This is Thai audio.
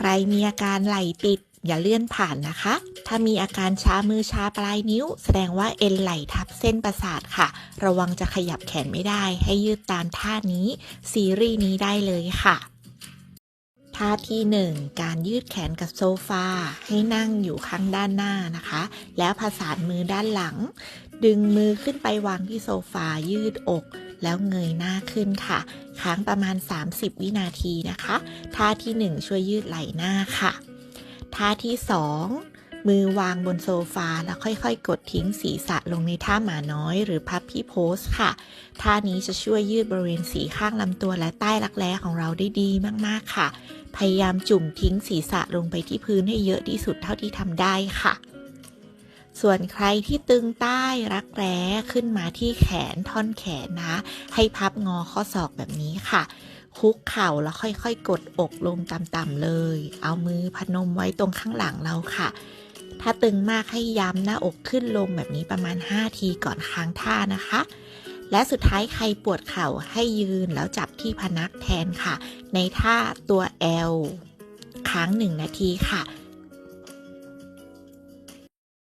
ใครมีอาการไหลติด อย่าเลื่อนผ่านนะคะ ถ้ามีอาการชามือชาปลายนิ้ว แสดงว่าเอ็นไหลทับเส้นประสาทค่ะ ระวังจะขยับแขนไม่ได้ ให้ยืดตามท่านี้ ซีรีส์นี้ได้เลยค่ะ ท่าที่ 1 การยืดแขนกับโซฟาให้นั่งอยู่ข้างด้านหน้านะคะ แล้วผสานมือด้านหลัง ดึงมือขึ้นไปวางที่โซฟายืดอก แล้วเงยหน้าขึ้นค่ะ ค้างประมาณ 30 วินาทีนะคะ ท่าที่ 1 ช่วยยืดไหล่หน้าค่ะ ท่าที่ 2มือวางบนโซฟาแล้วค่อยๆ กดทิ้งศีรษะลงในท่าหมาน้อยหรือพับพี่โพสค่ะ ท่านี้จะช่วยยืดบริเวณสีข้างลำตัวและใต้รักแร้ของเราได้ดีมากๆค่ะ พยายามจุ่มทิ้งศีรษะลงไปที่พื้นให้เยอะที่สุดเท่าที่ทำได้ค่ะ ส่วนใครที่ตึงใต้รักแร้ขึ้นมาที่แขนท่อนแขนนะ ให้พับงอข้อศอกแบบนี้ค่ะ คุกเข่าแล้วค่อยๆ กดอกลงต่ำๆเลย เอามือพนมไว้ตรงข้างหลังเราค่ะ ถ้าตึงมากให้ย้ำหน้าอกขึ้นลงแบบนี้ประมาณ 5 ทีก่อนค้างท่านะคะ และสุดท้ายใครปวดเข่าให้ยืนแล้วจับที่พนักแทนค่ะ ในท่าตัว L ค้าง 1 นาทีค่ะ